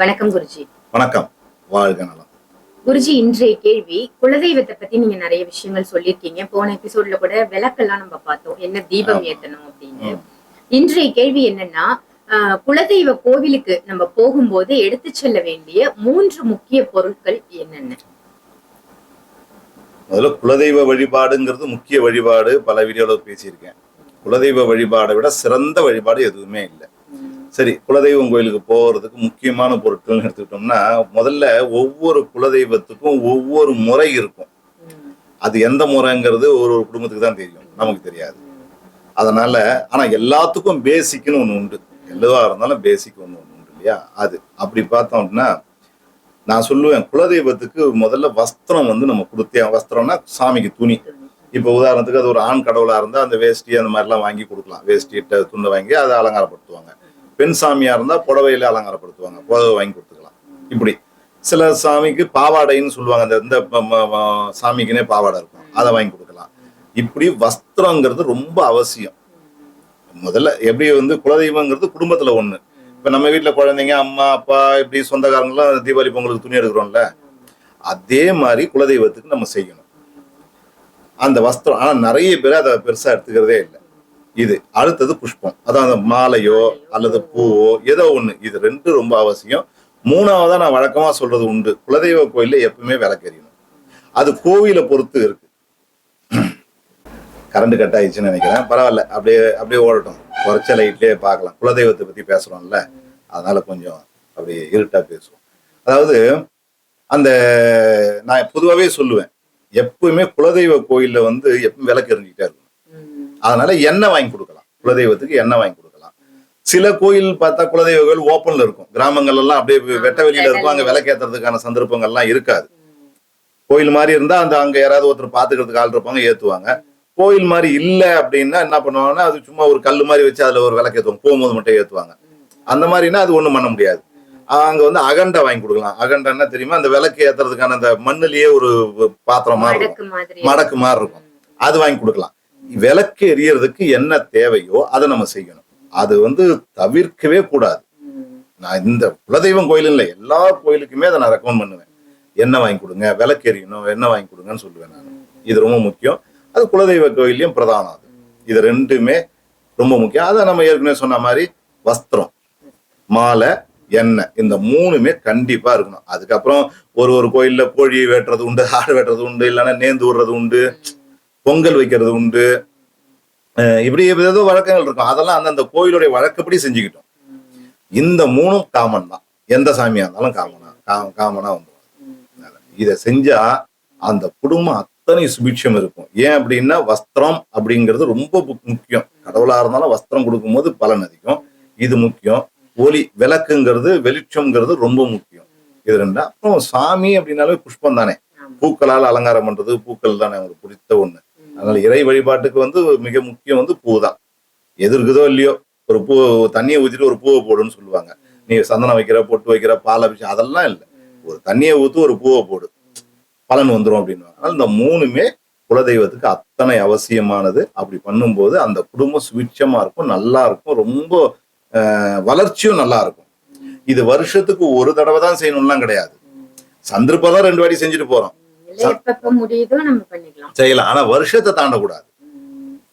வணக்கம் குருஜி. வணக்கம். வாழ்க நலம். குருஜி இன்றைய கேள்வி குலதெய்வத்தை பத்தி நீங்க நிறைய விஷயங்கள் சொல்லியிருக்கீங்க. போன எபிசோட்ல கூட விளக்கெல்லாம் நம்ம பார்த்தோம். என்ன தீபம். ஏத்தணும் அப்படின்னு. இன்றைய கேள்வி என்னன்னா குலதெய்வ கோவிலுக்கு நம்ம போகும்போது எடுத்து செல்ல வேண்டிய மூன்று முக்கிய பொருட்கள் என்னென்ன? முதல்ல குலதெய்வ வழிபாடுங்கிறது முக்கிய வழிபாடு. பல வீடியோவில் பேசியிருக்கேன். குலதெய்வ வழிபாடை விட சிறந்த வழிபாடு எதுவுமே இல்லை. சரி குலதெய்வம் கோயிலுக்கு போகிறதுக்கு முக்கியமான பொருட்கள்னு எடுத்துக்கிட்டோம்னா முதல்ல ஒவ்வொரு குலதெய்வத்துக்கும் ஒவ்வொரு முறை இருக்கும். அது எந்த முறைங்கிறது ஒரு ஒரு குடும்பத்துக்கு தான் தெரியும். நமக்கு தெரியாது. அதனால ஆனால் எல்லாத்துக்கும் பேசிக்னு ஒன்று உண்டு. எதுவாக இருந்தாலும் பேசிக் ஒன்று ஒன்று உண்டு இல்லையா? அது. அப்படி பார்த்தோம் அப்படின்னா நான் சொல்லுவேன் குலதெய்வத்துக்கு முதல்ல வஸ்திரம் வந்து நம்ம கொடுத்தே வஸ்திரம்னா சாமிக்கு துணி. இப்போ உதாரணத்துக்கு அது ஒரு ஆண் கடவுளாக இருந்தால் அந்த வேஷ்டி அந்த மாதிரிலாம் வாங்கி கொடுக்கலாம். வேஷ்டி துண்டை வாங்கி அதை அலங்காரப்படுத்துவாங்க. பெண் சாமியா இருந்தா புடவையில அலங்காரப்படுத்துவாங்க. புடவை வாங்கி கொடுத்துக்கலாம். இப்படி. சில சாமிக்கு பாவாடைன்னு சொல்லுவாங்க. அந்த இந்த ம- சாமிக்குனே பாவாடை இருக்கும். அதை வாங்கி கொடுக்கலாம். இப்படி வஸ்திரங்கிறது ரொம்ப அவசியம். முதல்ல எப்படி வந்து குலதெய்வங்கிறது குடும்பத்துல ஒண்ணு. இப்ப நம்ம வீட்டுல குழந்தைங்க அம்மா அப்பா இப்படி சொந்தக்காரங்களாம் தீபாவளி பொங்கலுக்கு துணி எடுக்கிறோம்ல. அதே மாதிரி குலதெய்வத்துக்கு நம்ம செய்யணும். அந்த வஸ்திரம் ஆனா நிறைய பேர் அதை பெருசா எடுத்துக்கிறதே இல்லை. இது அடுத்தது புஷ்பம். அதான் அந்த மாலையோ அல்லது பூவோ ஏதோ ஒன்று இது ரெண்டு ரொம்ப அவசியம். மூணாவதாக நான் வழக்கமா சொல்றது உண்டு. குலதெய்வ கோயில்ல எப்பவுமே விளக்கெறியணும் அது கோவிலை பொறுத்து இருக்கு. கரண்ட் கட் ஆயிடுச்சுன்னு நினைக்கிறேன். பரவாயில்ல. அப்படியே அப்படியே ஓடட்டும். குறைச்ச லைட்லயே பார்க்கலாம். குலதெய்வத்தை பற்றி பேசுறோம்ல. அதனால கொஞ்சம் அப்படியே இருட்டாக பேசுவோம். அதாவது அந்த நான் பொதுவாகவே சொல்லுவேன். எப்பவுமே குலதெய்வ கோயிலில் வந்து எப்பவும் விளக்கு எரிஞ்சுக்கிட்டே இருக்கும் அதனால எண்ணெய் வாங்கி கொடுக்கலாம். குலதெய்வத்துக்கு எண்ணெய் வாங்கி கொடுக்கலாம். சில கோயில் பார்த்தா குலதெய்வ கோயில் ஓப்பன்ல இருக்கும். கிராமங்கள் எல்லாம் அப்படியே வெட்ட வெளியில இருக்கும். அங்க விளக்கேத்துறதுக்கான சந்தர்ப்பங்கள்லாம் இருக்காது. கோயில் மாதிரி இருந்தா அந்த அங்க யாராவது ஒருத்தர் பாத்துக்கிறதுக்கு ஆள் இருப்பாங்க ஏத்துவாங்க. கோயில் மாதிரி இல்ல அப்படின்னா என்ன பண்ணுவாங்கன்னா அது சும்மா ஒரு கல் மாதிரி வச்சு அதுல ஒரு விளக்கு ஏத்துவாங்க. போகும்போது மட்டும் ஏத்துவாங்க. அந்த மாதிரினா அது ஒண்ணும் பண்ண முடியாது. அங்க வந்து அகண்டை வாங்கி கொடுக்கலாம். அகண்டன்னா தெரியுமா? அந்த விளக்கு ஏத்துறதுக்கான அந்த மண்ணுலயே ஒரு பாத்திரம் மாதிரி இருக்கும். மடக்கு மாதிரி இருக்கும். அது வாங்கி கொடுக்கலாம். விளக்கு எரியறதுக்கு என்ன தேவையோ அதை நம்ம செய்யணும். அது வந்து தவிர்க்கவே கூடாது. நான் இந்த குலதெய்வம் கோயில் இல்லை எல்லா கோயிலுக்குமே அதை நான் ரெக்கமெண்ட் பண்ணுவேன். எண்ணெய் வாங்கி கொடுங்க விளக்கு எரியணும் என்ன வாங்கி கொடுங்கன்னு சொல்லுவேன் நான். இது ரொம்ப முக்கியம். அது குலதெய்வ கோயிலையும் பிரதானம் அது. இது ரெண்டுமே ரொம்ப முக்கியம். அதை நம்ம ஏற்கனவே சொன்ன மாதிரி வஸ்திரம் மாலை எண்ணெய் இந்த மூணுமே கண்டிப்பா இருக்கணும். அதுக்கப்புறம் ஒரு ஒரு கோயில்ல கோழி வெட்டுறது உண்டு ஆடு வெட்டுறது உண்டு இல்லைன்னா நேந்து விடுறது உண்டு. பொங்கல் வைக்கிறது உண்டு. இப்படி ஏதோ வழக்கங்கள் இருக்கும். அதெல்லாம் அந்தந்த கோயிலுடைய வழக்கப்படி செஞ்சுக்கிட்டோம். இந்த மூணும் காமன் தான். எந்த சாமியா இருந்தாலும் காமனா கா- காமனா வந்துடும் இதை செஞ்சா அந்த குடும்பம் அத்தனை சுபிட்சம் இருக்கும். ஏன் அப்படின்னா வஸ்திரம் அப்படிங்கிறது ரொம்ப முக்கியம். கடவுளா இருந்தாலும் வஸ்திரம் கொடுக்கும்போது பலன் அதிகம். இது முக்கியம். ஒளி விளக்குங்கிறது வெளிச்சம்ங்கிறது ரொம்ப முக்கியம். இது ரெண்டா அப்புறம் சாமி அப்படின்னாலே புஷ்பம் தானே. பூக்களால் அலங்காரம் பண்றது பூக்கள் தானே. அவங்களுக்கு பிடித்த ஒண்ணு. அதனால இறை வழிபாட்டுக்கு வந்து மிக முக்கியம் வந்து பூ தான் எது இருக்குதோ இல்லையோ ஒரு பூ தண்ணியை ஊத்திட்டு ஒரு பூவை போடுன்னு சொல்லுவாங்க. நீ சந்தனம் வைக்கிற பொட்டு வைக்கிற பால் அபிஷேகம் அதெல்லாம் இல்லை. ஒரு தண்ணியை ஊத்து ஒரு பூவை போடு. பலன் வந்துடும் அப்படின்னு அதனால இந்த மூணுமே குலதெய்வத்துக்கு அத்தனை அவசியமானது. அப்படி பண்ணும்போது அந்த குடும்பம் சுபிட்சமா இருக்கும் நல்லா இருக்கும் ரொம்ப வளர்ச்சியும் நல்லா இருக்கும். இது வருஷத்துக்கு ஒரு தடவை தான் செய்யணும்லாம் கிடையாது. சந்தர்ப்பம் தான் ரெண்டு வாட்டி செஞ்சுட்டு போறோம். எப்பப்ப முடியுதோ நம்ம பண்ணிக்கலாம். செய்யலாம். ஆனா வருஷத்தை தாண்டக்கூடாது.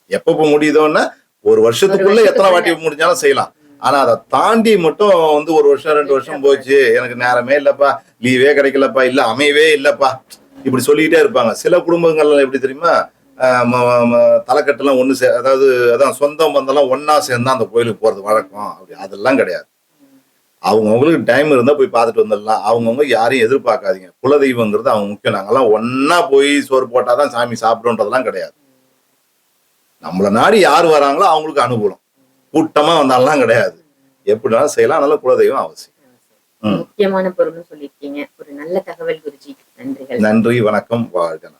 எப்பப்ப முடியுதோன்னா ஒரு வருஷத்துக்குள்ள எத்தனை வாட்டி முடிஞ்சாலும் செய்யலாம். ஆனா அதை தாண்டி மட்டும் வந்து ஒரு வருஷம் ரெண்டு வருஷம் போச்சு. எனக்கு நேரமே இல்லப்பா. லீவே கிடைக்கலப்பா. இல்ல அமையவே இல்லப்பா. இப்படி சொல்லிக்கிட்டே இருப்பாங்க. சில குடும்பங்கள்ல எப்படி தெரியுமா? ஆஹ் ம- ம- தலைக்கட்டுலாம் ஒண்ணு சே அதாவது அதான் சொந்தம் பந்தெல்லாம் ஒண்ணா சேர்ந்தா அந்த கோயிலுக்கு போறது வழக்கம். அப்படி அதெல்லாம் கிடையாது. அவங்கவுங்களுக்கு டைம் இருந்தா போய் பார்த்துட்டு வந்துடலாம். அவங்கவுங்க யாரையும் எதிர்பார்க்காதீங்க. குலதெய்வங்கிறது அவங்க முக்கியம். நாங்கெல்லாம் ஒண்ணா போய் சோறு போட்டாதான் சாமி சாப்பிடுன்றதெல்லாம் கிடையாது. நம்மள நாடி யார் வராங்களோ அவங்களுக்கு அனுகூலம். கூட்டமா வந்தாலாம் கிடையாது. எப்படினாலும் செய்யலாம். அதனால குலதெய்வம் அவசியம். முக்கியமான பொருள்னு சொல்லியிருக்கீங்க. ஒரு நல்ல தகவல் குருஜி நன்றிகள். நன்றி வணக்கம் வாழ்க.